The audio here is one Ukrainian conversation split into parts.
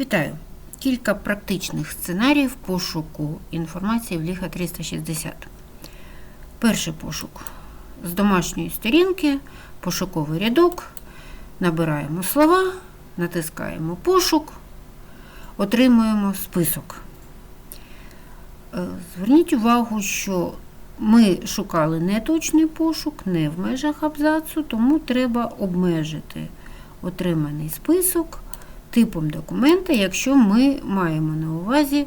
Вітаю! Кілька практичних сценаріїв пошуку інформації в Ліга 360. Перший пошук. З домашньої сторінки, пошуковий рядок, набираємо слова, натискаємо пошук, отримуємо список. Е, Зверніть увагу, що ми шукали не точний пошук, не в межах абзацу, тому треба обмежити отриманий список типом документа, якщо ми маємо на увазі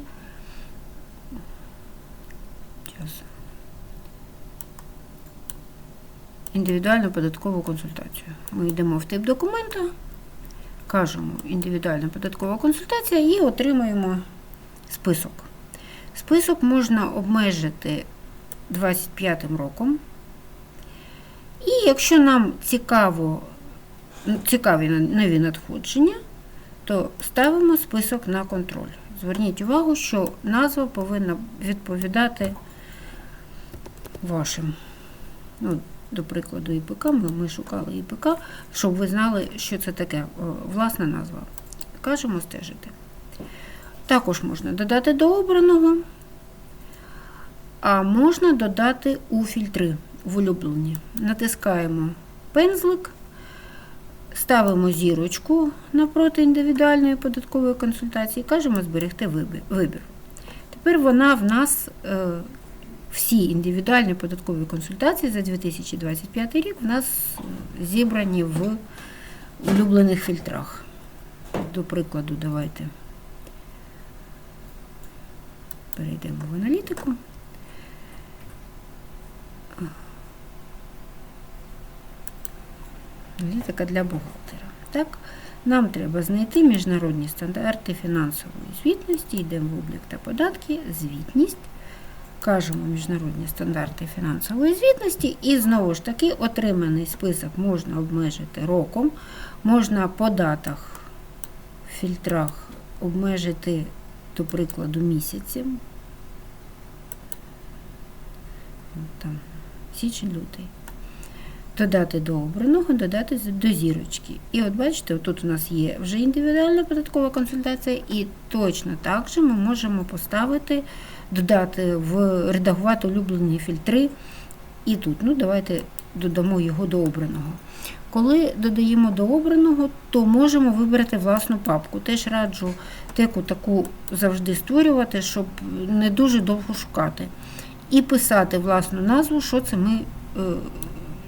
індивідуальну податкову консультацію. Ми йдемо в тип документа, кажемо індивідуальна податкова консультація і отримуємо список. Список можна обмежити 25 роком. І якщо нам цікаво, цікаві нові надходження, то ставимо список на контроль. Зверніть увагу, що назва повинна відповідати вашим. Ну, до прикладу, ІПК, ми, ми шукали ІПК, щоб ви знали, що це таке о, власна назва. Кажемо стежити. Також можна додати до обраного, а можна додати у фільтри в улюблені. Натискаємо пензлик. Ставимо зірочку напроти індивідуальної податкової консультації і кажемо зберегти вибір. Тепер вона в нас, е, всі індивідуальні податкові консультації за 2025 рік в нас зібрані в улюблених фільтрах. До прикладу, давайте перейдемо в аналітику. Аналітика для бухгалтера. Так, Нам треба знайти міжнародні стандарти фінансової звітності, йдемо в облік та податки, звітність. Кажемо міжнародні стандарти фінансової звітності, і знову ж таки отриманий список можна обмежити роком, можна по датах фільтрах обмежити, до прикладу, місяцем. Там, січень, лютий додати до обраного, додати до зірочки. І от бачите, тут у нас є вже індивідуальна податкова консультація, і точно так же ми можемо поставити, додати в редагувати улюблені фільтри. І тут, ну давайте додамо його до обраного. Коли додаємо до обраного, то можемо вибрати власну папку. Теж раджу теку таку завжди створювати, щоб не дуже довго шукати. І писати власну назву, що це ми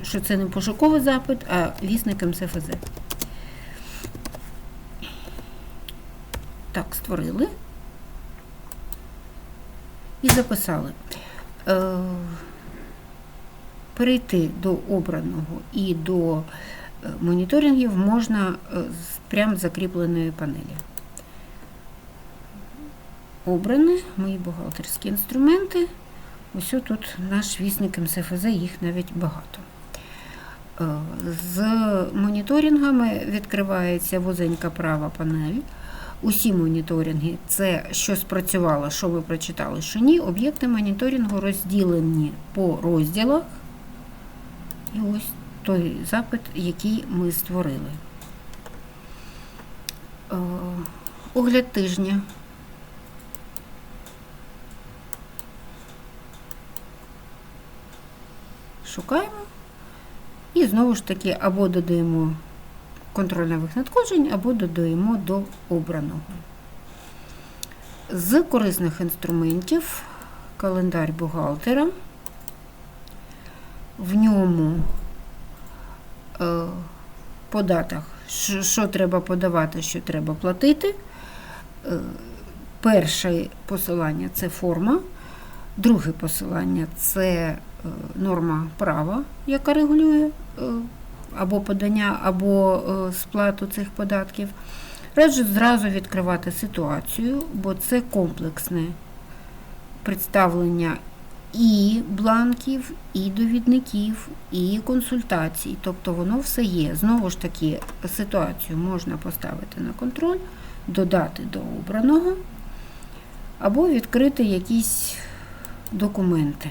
що це не пошуковий запит, а вісник МСФЗ. Так, створили і записали. Е, перейти до обраного і до моніторингів можна прямо з закріпленої панелі. Обрані мої бухгалтерські інструменти. Ось тут наш вісник МСФЗ, їх навіть багато. З моніторингами відкривається вузенька права панель. Усі моніторинги це що спрацювало, що ви прочитали, що ні. Об'єкти моніторингу розділені по розділах. І ось той запит, який ми створили. Огляд тижня. Шукаємо. І знову ж таки, або додаємо контроль нових надходжень, або додаємо до обраного. З корисних інструментів календар бухгалтера. В ньому е, по датах, що, треба подавати, що треба платити. Е, перше посилання це форма, друге посилання це норма права, яка регулює або подання, або сплату цих податків. Раджу зразу відкривати ситуацію, бо це комплексне представлення і бланків, і довідників, і консультацій. Тобто воно все є. Знову ж таки, ситуацію можна поставити на контроль, додати до обраного, або відкрити якісь документи.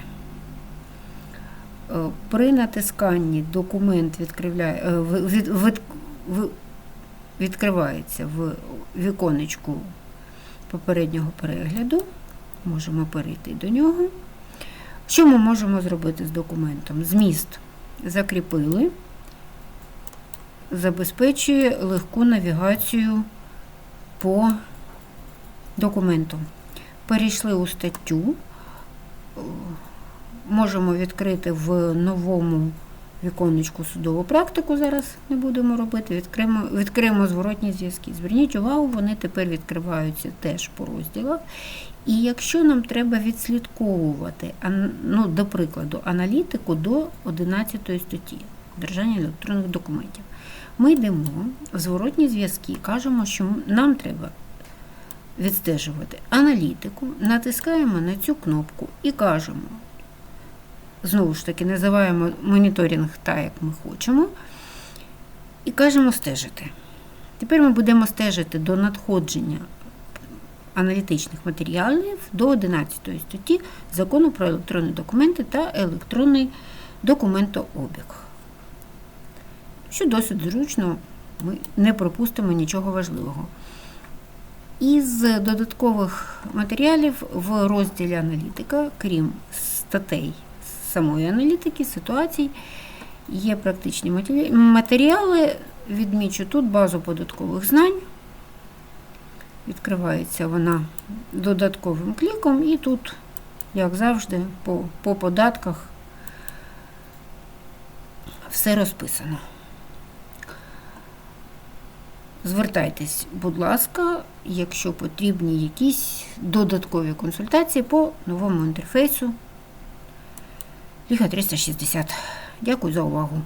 При натисканні документ від, відкривається в віконечку попереднього перегляду. Можемо перейти до нього. Що ми можемо зробити з документом? Зміст закріпили, забезпечує легку навігацію по документу. Перейшли у статтю, Е, можемо відкрити в новому віконечку судову практику, зараз не будемо робити, відкриємо, відкриємо зворотні зв'язки. Зверніть увагу, вони тепер відкриваються теж по розділах. І якщо нам треба відслідковувати, ну, до прикладу, аналітику до 11 статті держання електронних документів, ми йдемо в зворотні зв'язки, кажемо, що нам треба відстежувати аналітику, натискаємо на цю кнопку і кажемо, знову ж таки, називаємо моніторинг так, як ми хочемо, і кажемо стежити. Тепер ми будемо стежити до надходження аналітичних матеріалів до 11 статті Закону про електронні документи та електронний документообіг. Що досить зручно, ми не пропустимо нічого важливого. Із додаткових матеріалів в розділі аналітика, крім статей самої аналітики, ситуацій, є практичні матеріали. Відмічу тут базу податкових знань. Відкривається вона додатковим кліком, і тут, як завжди, по, по податках все розписано. Звертайтесь, будь ласка, якщо потрібні якісь додаткові консультації по новому інтерфейсу Ліга 360. Дякую за увагу.